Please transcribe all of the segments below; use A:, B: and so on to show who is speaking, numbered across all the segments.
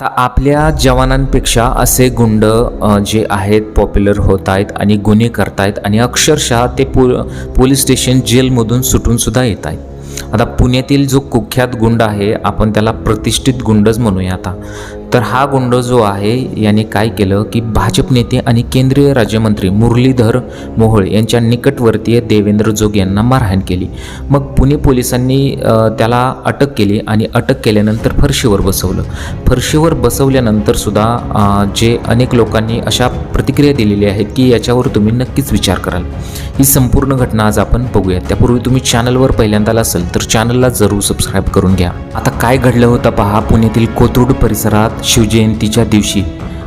A: आता आपल्या जवानांपेक्षा असे गुंड जे आहेत पॉप्युलर होत आहेत आणि गुन्हे करतायत आणि अक्षरशः ते पो पोलीस स्टेशन जेलमधून सुटूनसुद्धा येत आहेत. आता पुण्यातील जो कुख्यात गुंड आहे आपण त्याला प्रतिष्ठित गुंडच म्हणूया आता. तर हा गुंड जो आहे याने काय केलं की भाजप नेते आणि केंद्रीय राज्यमंत्री मुरलीधर मोहोळ यांच्या निकटवर्तीय देवेंद्र जोग यांना मारहाण केली. मग पुणे पोलिसांनी त्याला अटक केली आणि अटक केल्यानंतर फरशीवर बसवलं. फरशीवर बसवल्यानंतर सुद्धा जे अनेक लोकांनी अशा प्रतिक्रिया दिलेली आहेत की याच्यावर तुम्ही नक्कीच विचार कराल. ही संपूर्ण घटना आज आपण बघूया त्यापूर्वी तुम्ही चॅनलवर पहिल्यांदा असेल तर चॅनलला जरूर सबस्क्राईब करून घ्या. आता काय घडलं होतं पहा पुण्यातील कोथरूड परिसरात शिवजयंतीच्या दिवशी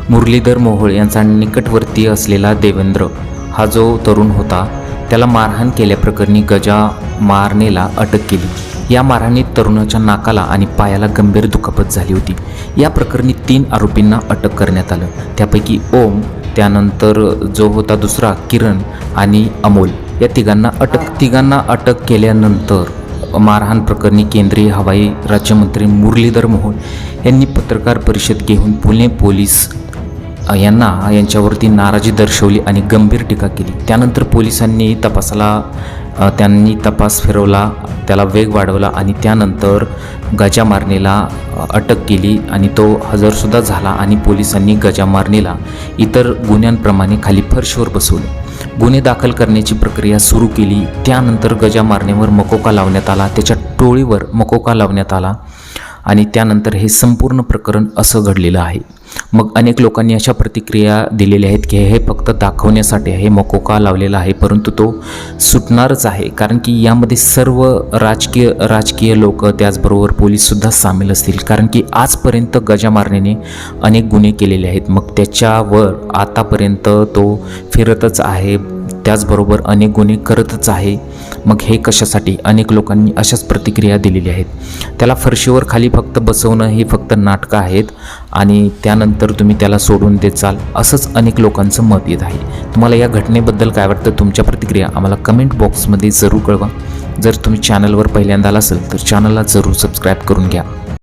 A: मुरलीधर मोहोळ यांचा निकटवर्तीय असलेला देवेंद्र हा जो तरुण होता त्याला मारहाण केल्याप्रकरणी गजा मारनेला अटक केली. या मारहाणीत तरुणाच्या नाकाला आणि पायाला गंभीर दुखापत झाली होती. या प्रकरणी तीन आरोपींना अटक करण्यात आलं. त्यापैकी ओम त्यानंतर जो होता दुसरा किरण आणि अमोल या तिघांना अटक तिघांना अटक केल्यानंतर मारहाण प्रकरणी केंद्रीय हवाई राज्यमंत्री मुरलीधर मोहोळ यांनी पत्रकार परिषद घेऊन पुणे पोलीस यांना यांच्यावरती नाराजी दर्शवली आणि गंभीर टीका केली. त्यानंतर पोलिसांनी तपासाला त्यांनी तपास फिरवला त्याला वेग वाढवला आणि त्यानंतर गजा मारणेला अटक केली आणि तो हजरसुद्धा झाला आणि पोलिसांनी गजा मारणेला इतर गुन्ह्यांप्रमाणे खाली फरशीवर बसवले. गुन्हे दाखल करण्याची प्रक्रिया सुरू केली. त्यानंतर गजा मारणेवर मकोका लावण्यात आला. त्याच्या टोळीवर मकोका लावण्यात आला. आणि त्यानंतर हे संपूर्ण प्रकरण असं घडलेलं आहे. मग अनेक लोकांनी अशा प्रतिक्रिया दिलेल्या आहेत की हे फक्त दाखवण्यासाठी आहे मकोका लावलेला आहे परंतु तो सुटणारच आहे. कारण की यामध्ये सर्व राजकीय राजकीय लोक त्याचबरोबर पोलीससुद्धा सामील असतील. कारण की आजपर्यंत गजा मारण्याने अनेक गुन्हे केलेले आहेत. मग त्याच्यावर आतापर्यंत तो फिरतच आहे. त्याचबरोबर अनेक गुन्हे करतच आहे. मग हे कशासाठी? अनेक लोकांनी अशाच प्रतिक्रिया दिलेल्या आहेत. त्याला फरशीवर खाली फक्त बसवणं हे फक्त नाटकं आहेत आणि त्यानंतर तुम्ही त्याला सोडून देत चाल असंच अनेक लोकांचं मत येत आहे. तुम्हाला या घटनेबद्दल काय वाटतं? तुमच्या प्रतिक्रिया आम्हाला कमेंट बॉक्समध्ये जरूर कळवा. जर तुम्ही चॅनलवर पहिल्यांदा आला असेल तर चॅनलला जरूर सबस्क्राईब करून घ्या.